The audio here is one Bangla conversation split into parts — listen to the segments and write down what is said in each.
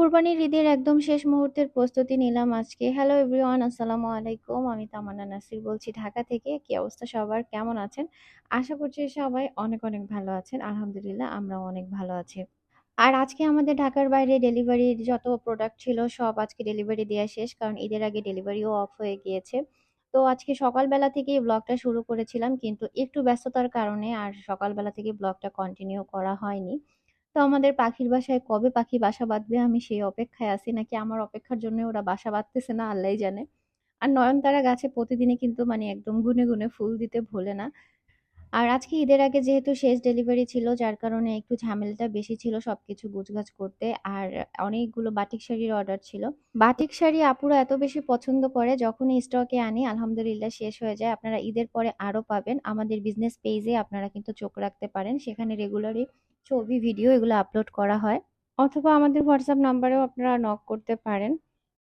কোরবানির ঈদের একদম শেষ মুহূর্তের প্রস্তুতি নিলাম আজকে। হ্যালো এভরিওয়ান, আসসালামু আলাইকুম। আমি তামান্না নাসির বলছি ঢাকা থেকে। কি অবস্থা সবার? কেমন আছেন? আশা করছি সবাই অনেক, অনেক ভালো আছেন। আলহামদুলিল্লাহ আমরাও অনেক ভালো আছি। আর আজকে আমাদের ঢাকার বাইরে ডেলিভারির যত প্রোডাক্ট ছিল সব আজকে ডেলিভারি দেওয়া শেষ। কারণ ঈদের আগে ডেলিভারিও অফ হয়ে গিয়েছে। তো আজকে সকালবেলা থেকেই ব্লগটা শুরু করেছিলাম কিন্তু একটু ব্যস্ততার কারণে আর সকালবেলা থেকে ব্লগটা কন্টিনিউ করা হয়নি। তো আমাদের পাখির বাসায় কবে পাখি বাসা বাঁধবে আমি সেই অপেক্ষায় আছি নাকি আমার অপেক্ষার জন্য ওরা বাসা বাঁধতেছে না আল্লাহই জানে। আর নয়নতারা গাছে প্রতিদিনই কিন্তু মানে একদম গুনে, গুনে ফুল দিতে ভোলে না। আর আজকে ঈদের আগে যেহেতু শেষ ডেলিভারি ছিল যার কারণে একটু ঝামেলাটা বেশি ছিল সবকিছু গুছগাছ করতে। আর অনেকগুলো বাটিক শাড়ির অর্ডার ছিল। বাটিক শাড়ি আপুরা এত বেশি পছন্দ করে যখনই স্টকে আনি আলহামদুলিল্লাহ শেষ হয়ে যায়। আপনারা ঈদের পরে আরও পাবেন। আমাদের বিজনেস পেজে আপনারা কিন্তু চোখ রাখতে পারেন। সেখানে রেগুলারই ছবি, ভিডিও এগুলো আপলোড করা হয়। অথবা আমাদের হোয়াটসঅ্যাপ নাম্বারেও আপনারা নক করতে পারেন।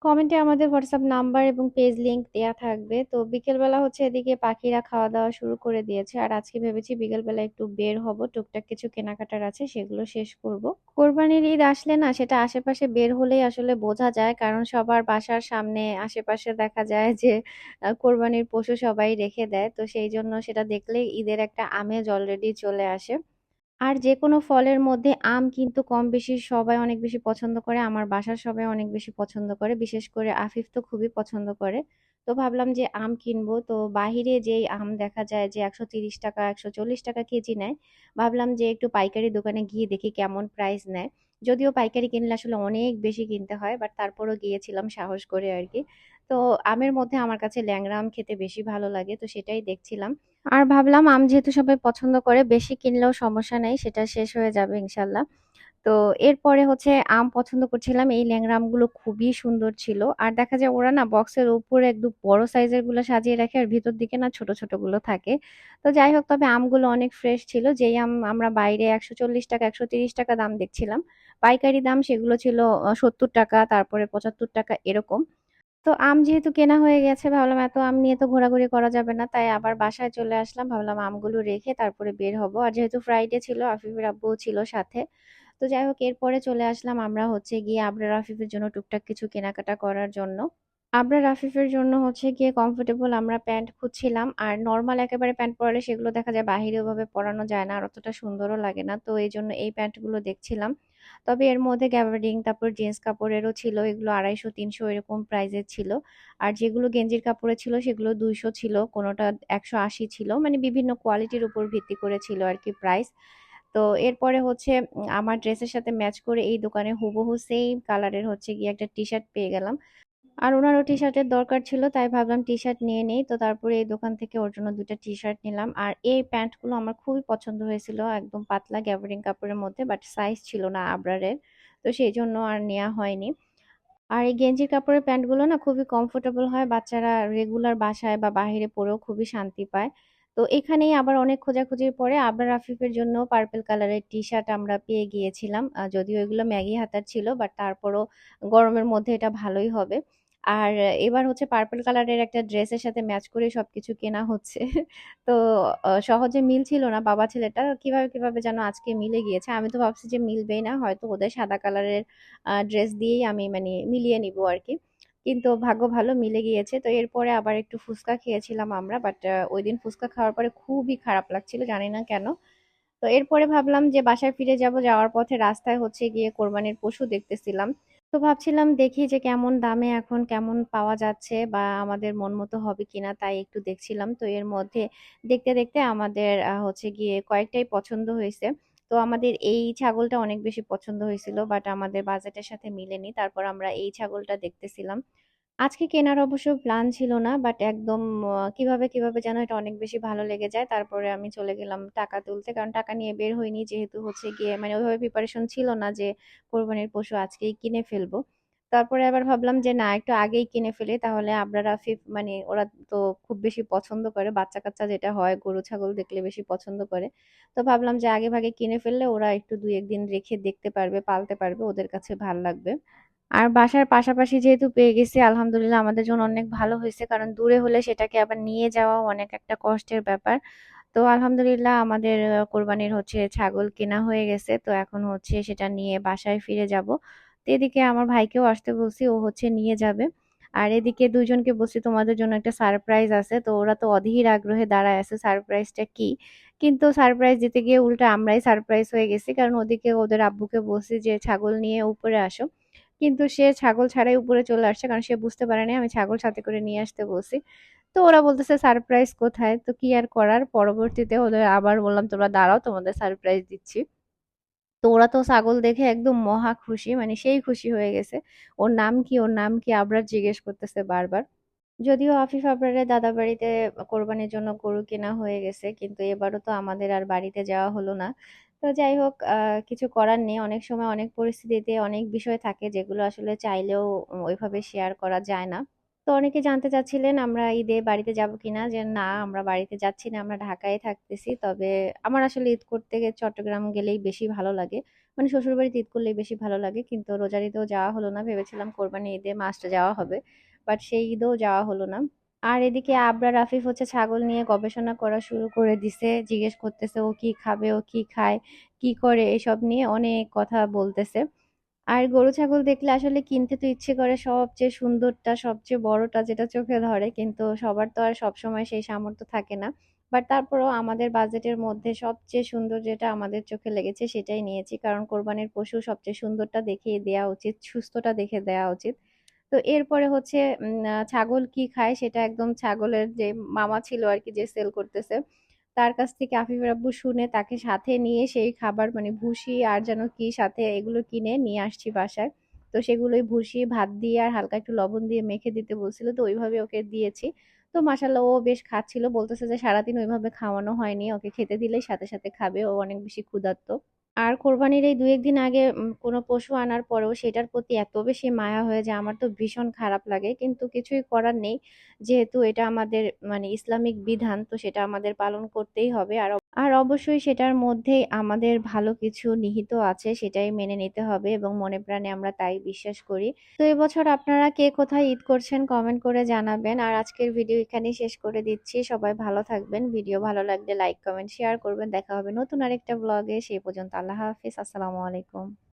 কমেন্টে আমাদের হোয়াটসঅ্যাপ নাম্বার এবং পেজ লিঙ্ক দেয়া থাকবে। তো বিকেলবেলা হচ্ছে এদিকে পাখিরা খাওয়া-দাওয়া শুরু করে দিয়েছে। আর আজকে ভেবেছি বিকেলবেলা একটু বের হব। টুকটাক কিছু কেনাকাটার আছে সেগুলো শেষ করব। কোরবানির ঈদ আসলে না সেটা আশেপাশে বের হলেই আসলে বোঝা যায়। কারণ সবার বাসার সামনে আশেপাশে দেখা যায় যে কোরবানির পশু সবাই রেখে দেয়। তো সেই জন্য সেটা দেখলেই ঈদের একটা আমেজ অলরেডি চলে আসে। আর যে কোনো ফলের মধ্যে আম কিন্তু কম বেশি সবাই অনেক বেশি পছন্দ করে। আমার বাসার সবাই অনেক বেশি পছন্দ করে। বিশেষ করে আফিফ তো খুবই পছন্দ করে। তো ভাবলাম যে আম কিনবো। তো বাহিরে যেই আম দেখা যায় যে ৳১৩০ ৳১৪০ কেজি নেয়। ভাবলাম যে একটু পাইকারি দোকানে গিয়ে দেখি কেমন প্রাইস নেয়। যদিও পাইকারি কিনলে আসলে অনেক বেশি কিনতে হয়। বাট তারপরও গিয়েছিলাম সাহস করে আর কি তো আমের মধ্যে আমার কাছে ল্যাংড়া আম খেতে বেশি ভালো লাগে। তো সেটাই দেখছিলাম। আর ভাবলাম আম যেহেতু সবাই পছন্দ করে বেশি কিনলেও সমস্যা নেই। সেটা শেষ হয়ে যাবে ইনশাল্লাহ। তো এরপরে হচ্ছে আম পছন্দ করছিলাম। এই ল্যাংড়া আমগুলো খুবই সুন্দর ছিল। আর দেখা যায় ওরা না বক্সের উপরে একদম বড় সাইজেরগুলো সাজিয়ে রাখে আর ভিতর দিকে না ছোট, ছোটগুলো থাকে। তো যাই হোক তবে আমগুলো অনেক ফ্রেশ ছিল। যেই আম আমরা বাইরে ৳১৪০ ৳১৩০ দাম দেখছিলাম। পাইকারি দাম সেগুলো ছিল সত্তর টাকা তারপরে ৳৭৫ এরকম। তো আম যেহেতু কেনা হয়ে গেছে, ভাবলাম এত আম নিয়ে তো ঘোরাঘুরি করা যাবে না। তাই আবার বাসায় চলে আসলাম। ভাবলাম আমগুলো রেখে তারপরে বের হব। আর যেহেতু ফ্রাইডে ছিল, আফিফের আব্বুও ছিল সাথে। তো যাই হোক, এরপরে চলে আসলাম আমরা হচ্ছে গিয়ে আবরার আফিফের জন্য টুকটাক কিছু কেনাকাটা করার জন্য। আবরার আফিফের জন্য হচ্ছে গিয়ে কমফোর্টেবল আমরা প্যান্ট খুঁজছিলাম। আর নর্মাল একেবারে প্যান্ট পরালে সেগুলো দেখা যায় বাহিরে ওভাবে পরানো যায় না। আর অতটা সুন্দরও লাগে না। তো এই জন্য এই প্যান্টগুলো দেখছিলাম। তবে এর মধ্যে গ্যাবার্ডিং তারপর জিন্স কাপড়েরও ছিল। এগুলো আড়াইশো, তিনশো এরকম প্রাইজের ছিল। আর যেগুলো গেঞ্জির কাপড়ে ছিল, সেগুলো ২০০ ছিল। কোনোটা ১৮০ ছিল। মানে বিভিন্ন কোয়ালিটির উপর ভিত্তি করে ছিল আর কি প্রাইস। তো এরপরে হচ্ছে, আমার ড্রেসের সাথে ম্যাচ করে এই দোকানে হুবহু সেম কালারের হচ্ছে গিয়ে একটা টি-শার্ট পেয়ে গেলাম। আর ওনারও টি-শার্টের দরকার ছিল, তাই ভাবলাম টি-শার্ট নিয়ে নেই। তো তারপরে এই দোকান থেকে ওর জন্য ২ টা টি-শার্ট নিলাম। আর এই প্যান্টগুলো আমার খুবই পছন্দ হয়েছিল। একদম পাতলা গ্যাবার্ডিন কাপড়ের মধ্যে বাট সাইজ ছিল না আবরারের। তো সেই জন্য আর নেওয়া হয়নি। আর এই গেঞ্জির কাপড়ের প্যান্টগুলো না খুবই কমফোর্টেবল হয়। বাচ্চারা রেগুলার বাসায় বা বাহিরে পরেও খুবই শান্তি পায়। তো এখানেই আবার অনেক খোঁজাখুঁজির পরে আবরার আফিফের জন্য পার্পল কালারের টি-শার্ট আমরা পেয়ে গিয়েছিলাম। যদিও এগুলো ম্যাগি হাতার ছিল বাট তারপরও গরমের মধ্যে এটা ভালোই হবে। আর এবার হচ্ছে পার্পল কালারের একটা ড্রেসের সাথে ম্যাচ করে সবকিছু কেনা হচ্ছে। তো সহজে মিলছিল না বাবা ছেলেটা কীভাবে, কীভাবে যেন আজকে মিলে গিয়েছে। আমি তো ভাবছি যে মিলবেই না। হয়তো ওদের সাদা কালারের ড্রেস দিয়েই আমি মানে মিলিয়ে নিব আর কি কিন্তু ভাগ্য ভালো মিলে গিয়েছে। তো এরপরে আবার একটু ফুচকা খেয়েছিলাম আমরা। বাট ওই দিন ফুচকা খাওয়ার পরে খুবই খারাপ লাগছিল। জানি না কেন? তো এরপরে ভাবলাম যে বাসায় ফিরে যাব যাওয়ার পথে রাস্তায় হচ্ছে গিয়ে কোরবানির পশু দেখতেছিলাম। তো ভাবছিলাম দেখি যে কেমন দামে এখন কেমন পাওয়া যাচ্ছে বা আমাদের মন মতো হবে কিনা তাই একটু দেখছিলাম। তো এর মধ্যে দেখতে, দেখতে আমাদের হচ্ছে গিয়ে কয়েকটাই পছন্দ হয়েছে তো আমাদের এই ছাগলটা অনেক বেশি পছন্দ হয়েছিল বাট আমাদের বাজেটের সাথে মিলেনি। তারপর আমরা এই ছাগলটা দেখতেছিলাম। আজকে কেনার অবশ্য প্ল্যান ছিল না। বাট একদম কীভাবে, কীভাবে যেন এটা অনেক বেশি ভালো লেগে যায়। তারপরে আমি চলে গেলাম টাকা তুলতে। কারণ টাকা নিয়ে বের হইনি। যেহেতু হচ্ছে গিয়ে মানে ওইভাবে প্রিপারেশন ছিল না যে কোরবানির পশু আজকেই কিনে ফেলব। তারপরে আবার ভাবলাম যে না একটু আগেই কিনে ফেলি। তাহলে আবরার আফিফ মানে ওরা তো খুব বেশি পছন্দ করে। বাচ্চা-কাচ্চা যেটা হয় গরু ছাগল দেখলে বেশি পছন্দ করে। তো ভাবলাম যে আগে ভাগে কিনে ফেললে ওরা একটু ২-১ রেখে দেখতে পারবে, পালতে পারবে। ওদের কাছে ভালো লাগবে। আর বাসার পাশাপাশি যেহেতু পেয়ে গেছি, আলহামদুলিল্লাহ আমাদের জন্য অনেক ভালো হয়েছে কারণ দূরে হলে সেটাকে আবার নিয়ে যাওয়া অনেক একটা কষ্টের ব্যাপার। তো আলহামদুলিল্লাহ আমাদের কোরবানির হচ্ছে ছাগল কেনা হয়ে গেছে। তো এখন হচ্ছে সেটা নিয়ে বাসায় ফিরে যাব। তো এদিকে আমার ভাইকেও আসতে বলছি, ও হচ্ছে নিয়ে যাবে আর এদিকে দুইজনকে বলছি, তোমাদের জন্য একটা সারপ্রাইজ আছে তো ওরা তো অধীর আগ্রহে দাঁড়ায় আছে সারপ্রাইজটা কি কিন্তু সারপ্রাইজ দিতে গিয়ে উল্টা আমরাই সারপ্রাইজ হয়ে গেছি কারণ ওদিকে ওদের আব্বুকে বলছি যে, ছাগল নিয়ে উপরে আসো কিন্তু সে ছাগল ছাড়াই উপরে চলে আসছে, কারণ সে বুঝতে পারেনি আমি ছাগল সাথে করে নিয়ে আসতে বলছি। তো ওরা বলতেছে সারপ্রাইজ কোথায়? তো কি আর করার? পরবর্তীতে ওদের আবার বললাম, তোমরা দাঁড়াও, তোমাদের সারপ্রাইজ দিচ্ছি। তো ওরা তো ছাগল দেখে একদম মহা খুশি মানে সেই খুশি হয়ে গেছে। ওর নাম কি, ওর নাম কি আবরার জিজ্ঞেস করতেছে বারবার। যদিও আফিফ আবরারের দাদা বাড়িতে কোরবানির জন্য গরু কেনা হয়ে গেছে, কিন্তু এবারও তো আমাদের আর বাড়িতে যাওয়া হলো না। তো যাই হোক কিছু করার নেই। অনেক সময় অনেক পরিস্থিতিতে অনেক বিষয় থাকে যেগুলো আসলে চাইলেও ওইভাবে শেয়ার করা যায় না। তো অনেকে জানতে চাচ্ছিলেন আমরা ঈদে বাড়িতে যাব কিনা? যে না, আমরা বাড়িতে যাচ্ছি না, আমরা ঢাকায় থাকতেছি। তবে আমার আসলে ঈদ করতে চট্টগ্রাম গেলেই বেশি ভালো লাগে। মানে শ্বশুর বাড়িতে ঈদ করলেই বেশি ভালো লাগে। কিন্তু রোজার ঈদেও যাওয়া হলো না। ভেবেছিলাম কোরবানি ঈদে মাস্ট যাওয়া হবে। বাট সেই ঈদেও যাওয়া হলো না। আর এদিকে আবরার আফিফ হচ্ছে ছাগল নিয়ে গবেষণা করা শুরু করে দিছে, জিজ্ঞেস করতেছে ও কি খাবে, ও কি খায়, কি করে, এসব নিয়ে অনেক কথা বলতেছে। আর গরু ছাগল দেখলে আসলে কিনতে তো ইচ্ছে করে সবচেয়ে সুন্দরটা, সবচেয়ে বড়টা যেটা চোখে ধরে, কিন্তু সবার তো আর সবসময় সেই সামর্থ্য থাকে না। বাট তারপরেও আমাদের বাজেটের মধ্যে সবচেয়ে সুন্দর যেটা আমাদের চোখে লেগেছে সেটাই নিয়েছি, কারণ কোরবানির পশু সবচেয়ে সুন্দরটা দেখেই দেওয়া উচিত, সুস্থটা দেখে দেওয়া উচিত। তো এরপরে হচ্ছে ছাগল কি খায় সেটা একদম ছাগলের যে মামা ছিল আর কি যে সেল করতেছে, তার কাছ থেকে আফিফের আব্বু শুনে তাকে সাথে নিয়ে সেই খাবার মানে ভুসি আর যেন কি সাথে এগুলো কিনে নিয়ে আসছি বাসায়। তো সেগুলোই ভুসি ভাত দিয়ে আর হালকা একটু লবণ দিয়ে মেখে দিতে বলছিল, তো ওইভাবে ওকে দিয়েছি। তো মাসাল্লাহ ও বেশ খাচ্ছিল, বলতেছে যে সারাদিন ওইভাবে খাওয়ানো হয়নি, ওকে খেতে দিলেই সাথে সাথে খাবে, ও অনেক বেশি ক্ষুধার্ত। আর কোরবানির এই দু একদিন আগে কোনো পশু আনার পরেও সেটার প্রতি এত বেশি মায়া হয়ে যায়, আমার তো ভীষণ খারাপ লাগে। কিন্তু কিছুই করার নেই, যেহেতু এটা আমাদের মানে ইসলামিক বিধান, তো সেটা আমাদের পালন করতেই হবে। আর আর অবশ্যই সেটার মধ্যেই আমাদের ভালো কিছু নিহিত আছে, সেটাই মেনে নিতে হবে এবং মনে প্রাণে আমরা তাই বিশ্বাস করি। তো এবছর আপনারা কে কোথায় ঈদ করছেন কমেন্ট করে জানাবেন। আর আজকের ভিডিও এখানেই শেষ করে দিচ্ছি। সবাই ভালো থাকবেন। ভিডিও ভালো লাগলে লাইক কমেন্ট শেয়ার করবেন। দেখা হবে নতুন আরেকটা ব্লগে সেই পর্যন্ত আল্লাহ হাফিজ। আসসালামু আলাইকুম।